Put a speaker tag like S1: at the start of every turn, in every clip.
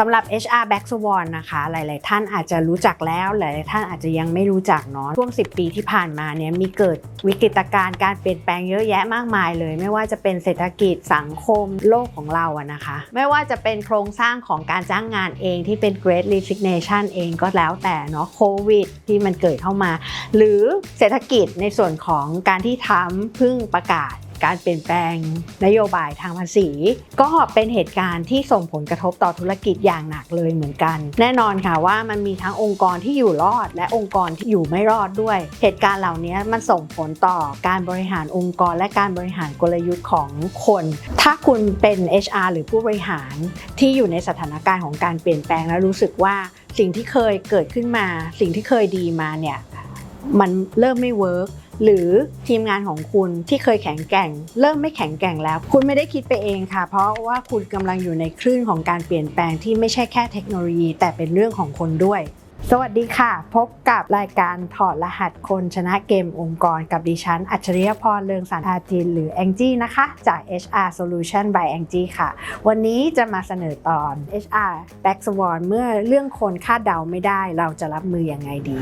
S1: สำหรับ HR Back Swan นะคะ หลาย ๆ ท่านอาจจะรู้จักแล้ว หลาย ๆ ท่านอาจจะยังไม่รู้จักเนาะ ช่วง 10 ปีที่ผ่านมาเนี่ยมีเกิดวิกฤตการณ์การเปลี่ยนแปลงเยอะแยะมากมายเลย ไม่ว่าจะเป็นเศรษฐกิจสังคมโลกของเราอะนะคะ ไม่ว่าจะเป็นโครงสร้างของการจ้างงานเองที่เป็น Great Resignation เองก็แล้วแต่เนาะโควิดที่มันเกิดเข้ามา หรือเศรษฐกิจในส่วนของการที่ทรัมพิ่งประกาศ การเปลี่ยนแปลงนโยบายทางภาษี ก็เป็นเหตุการณ์ที่ส่งผลกระทบต่อธุรกิจอย่างหนักเลยเหมือนกัน แน่นอนค่ะว่ามันมีทั้งองค์กรที่อยู่รอด และองค์กรที่อยู่ไม่รอดด้วย เหตุการณ์เหล่านี้มันส่งผลต่อการบริหารองค์กร และการบริหารกลยุทธ์ของคน ถ้าคุณเป็น HR หรือผู้บริหารที่อยู่ในสถานการณ์ของการเปลี่ยนแปลงแล้วรู้สึกว่าสิ่งที่เคยเกิดขึ้นมา สิ่งที่เคยดีมาเนี่ย มันเริ่มไม่เวิร์กหรือทีมงานของคุณที่เคยแข็งแกร่ง เริ่มไม่แข็งแกร่งแล้ว คุณไม่ได้คิดไปเองค่ะ เพราะว่าคุณกำลังอยู่ในคลื่นของการเปลี่ยนแปลงที่ไม่ใช่แค่เทคโนโลยี แต่เป็นเรื่องของคนด้วย สวัสดีค่ะ พบกับรายการถอดรหัสคนชนะเกมองค์กรกับดิฉัน อัจฉริยพรเรืองสรรอาจิน หรือแองจี้นะคะ จาก HR Solution by Angie ค่ะ วันนี้จะมาเสนอตอน HR Back Swan เมื่อเรื่องคนคาดเดาไม่ได้เราจะรับมือยังไงดี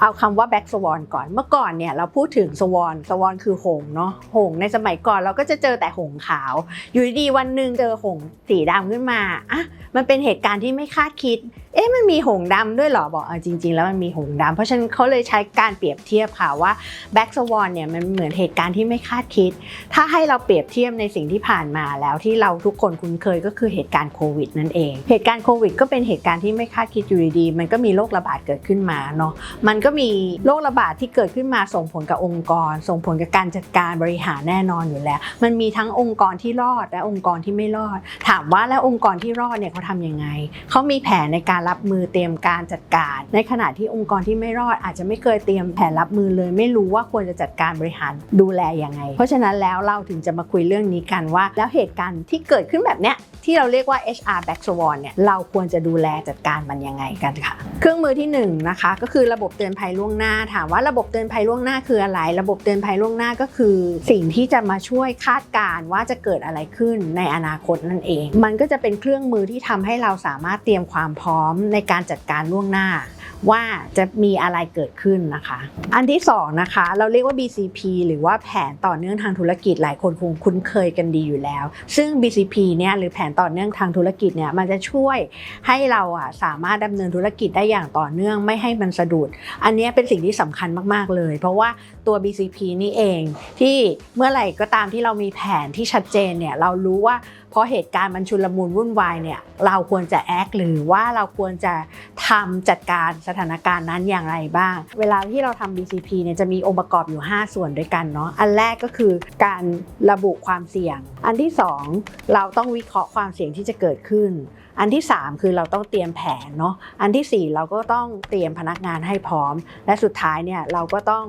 S1: เอาคำว่า Black Swan ก่อน เมื่อก่อนเนี่ยเราพูดถึง Swan Swan คือหงเนาะหงในสมัยก่อนเราก็จะเจอแต่หงขาว อยู่ดีๆวันหนึ่งเจอหงสีดำขึ้นมาอะมันเป็นเหตุการณ์ที่ไม่คาดคิด เอ๊ะมันมีหงดำด้วยเหรอบอกเออจริง ๆ แล้วมันมีหงดำเพราะฉะนั้นเขาเลยใช้การเปรียบเทียบค่ะว่า Black Swan เนี่ยมันเหมือนเหตุการณ์ที่ไม่คาดคิด ถ้าให้เราเปรียบเทียบในสิ่งที่ผ่านมาแล้วที่เราทุกคนคุ้นเคยก็คือเหตุการณ์โควิดนั่นเอง เหตุการณ์โควิดก็เป็นเหตุการณ์ที่ไม่คาดคิดอยู่ดีๆมันก็มีโรคระบาดเกิดขึ้นมาเนาะมันก็มีโรคระบาดที่เกิดขึ้นมาส่งผลกับองค์กร ส่งผลกับการจัดการบริหารแน่นอนอยู่แล้ว มันมีทั้งองค์กรที่รอดและองค์กรที่ไม่รอด ถามว่าแล้วองค์กรที่รอดเนี่ยเขาทำยังไงเขามีแผนในการรับมือเตรียมการจัดการ ในขณะที่องค์กรที่ไม่รอดอาจจะไม่เคยเตรียมแผนรับมือเลย ไม่รู้ว่าควรจะจัดการบริหารดูแลยังไง เพราะฉะนั้นแล้วเราถึงจะมาคุยเรื่องนี้กันว่า แล้วเหตุการณ์ที่เกิดขึ้นแบบเนี้ยที่เราเรียกว่า HR Back s w a n เนี่ยเราควรจะดูแลจัดการมันยังไงกันค่ะ เครื่องมือที่หนึ่งนะคะก็คือระบบเตือนภัยล่วงหน้า ถามว่าระบบเตือนภัยล่วงหน้าคืออะไร ระบบเตือนภัยล่วงหน้าก็คือ สิ่งที่จะมาช่วยคาดการณ์ว่าจะเกิดอะไรขึ้นในอนาคตนั่นเอง มันก็จะเป็นเครื่องมือที่ทำให้เราสามารถเตรียมความพร้อมในการจัดการล่วงหน้า ว่าจะมีอะไรเกิดขึ้นนะคะ อันที่สองนะคะเราเรียกว่า BCP หรือว่าแผนต่อเนื่องทางธุรกิจหลายคนคงคุ้นเคยกันดีอยู่แล้ว ซึ่ง BCP เนี่ยหรือแผนต่อเนื่องทางธุรกิจเนี่ยมันจะช่วยให้เราอะสามารถดำเนินธุรกิจได้อย่างต่อเนื่องไม่ให้มันสะดุดอันนี้เป็นสิ่งที่สำคัญมากๆเลย เพราะว่าตัว BCP นี่เองที่เมื่อไหร่ก็ตามที่เรามีแผนที่ชัดเจนเนี่ยเรารู้ว่า เพราะเหตุการณ์มันชุลมุนวุ่นวายเนี่ยเราควรจะแอคหรือว่าเราควรจะทำจัดการสถานการณ์นั้นอย่างไรบ้าง เวลาที่เราทำ BCP เนี่ยจะมีองค์ประกอบอยู่ 5 ส่วนด้วยกันเนาะอันแรกก็คือการระบุความเสี่ยง อันที่ 2 เราต้องวิเคราะห์ความเสี่ยงที่จะเกิดขึ้น อันที่ 3 คือเราต้องเตรียมแผนเนาะอันทีสี่4 เราก็ต้องเตรียมพนักงานให้พร้อม และสุดท้ายเนี่ยเราก็ต้อง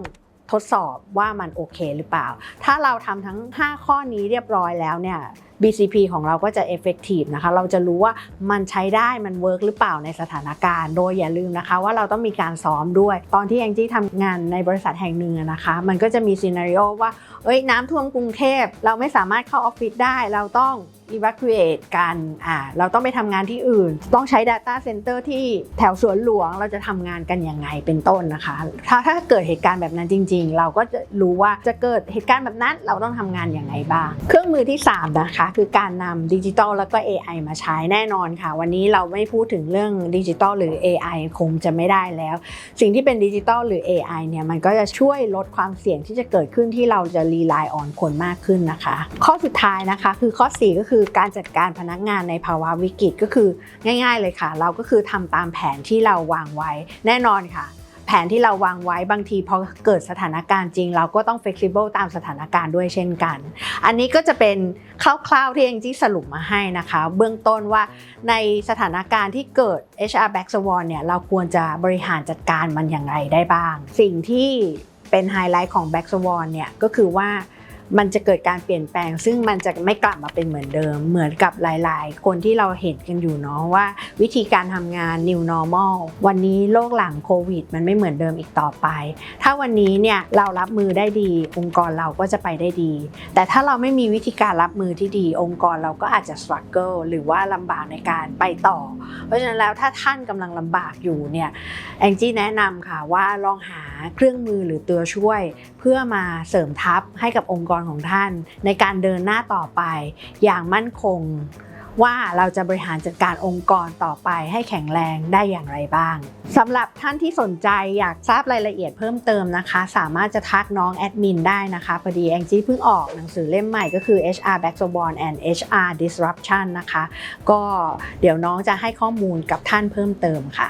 S1: ทดสอบว่ามันโอเคหรือเปล่า ถ้าเราทำทั้ง 5 ข้อนี้เรียบร้อยแล้วเนี่ย BCP ของเราก็จะ effective นะคะ เราจะรู้ว่ามันใช้ได้มันเวิร์กหรือเปล่าในสถานการณ์ โดยอย่าลืมนะคะ ว่าเราต้องมีการซ้อมด้วย ตอนที่แองจี้ทำงานในบริษัทแห่งหนึ่งนะคะ มันก็จะมีซีนารีโอว่า เอ้ยน้ำท่วมกรุงเทพ เราไม่สามารถเข้าออฟฟิศได้ เราต้อง evacuate กันอ่าเราต้องไปทำงานที่อื่น ต้องใช้ data center ที่แถวสวนหลวงเราจะทำงานกันยังไงเป็นต้นนะคะ ถ้าถ้าเกิดเหตุการณ์แบบนั้นจริง ๆ เราก็จะรู้ว่าจะเกิดเหตุการณ์แบบนั้นเราต้องทำงานอยังไงบ้าง เครื่องมือที่ 3 นะคะ คือการนำดิจิทัลแล้วก็ AI มาใช้แน่นอนค่ะ วันนี้เราไม่พูดถึงเรื่องดิจิทัลหรือ AI คงจะไม่ได้แล้ว สิ่งที่เป็นดิจิทัลหรือ AI เนี่ยมันก็จะช่วยลดความเสี่ยงที่จะเกิดขึ้นที่เราจะรีไลน์ออนคนมากขึ้นนะคะ ข้อสุดท้ายนะคะ คือข้อ 4 ก็คือือการจัดการพนักงานในภาวะวิกฤตก็คือง่าย ๆเลยค่ะ เราก็คือทำตามแผนที่เราวางไว้แน่นอนค่ะ แผนที่เราวางไว้บางทีพอเกิดสถานการณ์จริง เราก็ต้อง flexible ตามสถานการณ์ด้วยเช่นกัน อันนี้ก็จะเป็นคร่าวๆที่เองจี้สรุปมาให้นะคะ เบื้องต้นว่าในสถานการณ์ที่เกิด HR back Swan เนี่ยเราควรจะบริหารจัดการมันอย่างไรได้บ้าง สิ่งที่เป็นไฮไลท์ของ back Swan เนี่ยก็คือว่า มันจะเกิดการเปลี่ยนแปลง ซึ่งมันจะไม่กลับมาเป็นเหมือนเดิม เหมือนกับหลาย ๆ คนที่เราเห็นกันอยู่เนาะว่า วิธีการทำงาน new normal วันนี้โลกหลังโควิด มันไม่เหมือนเดิมอีกต่อไป ถ้าวันนี้เนี่ยเรารับมือได้ดี องค์กรเราก็จะไปได้ดี แต่ถ้าเราไม่มีวิธีการรับมือที่ดี องค์กรเราก็อาจจะ struggle หรือว่าลำบากในการไปต่อ เพราะฉะนั้นแล้วถ้าท่านกำลังลำบากอยู่เนี่ยแองจี้แนะนำค่ะว่าลองหาเครื่องมือหรือตัวช่วย เพื่อมาเสริมทัพให้กับองค์กรของท่าน ในการเดินหน้าต่อไป อย่างมั่นคง ว่าเราจะบริหารจัดการองค์กรต่อไปให้แข็งแรงได้อย่างไรบ้างสำหรับท่านที่สนใจอยากทราบรายละเอียดเพิ่มเติมนะคะ สามารถจะทักน้องแอดมินได้นะคะพอดีแองจี้เพิ่งออกหนังสือเล่มใหม่ก็คือ HR Back to b o r n and HR Disruption นะคะ ก็เดี๋ยวน้องจะให้ข้อมูลกับท่านเพิ่มเติมค่ะ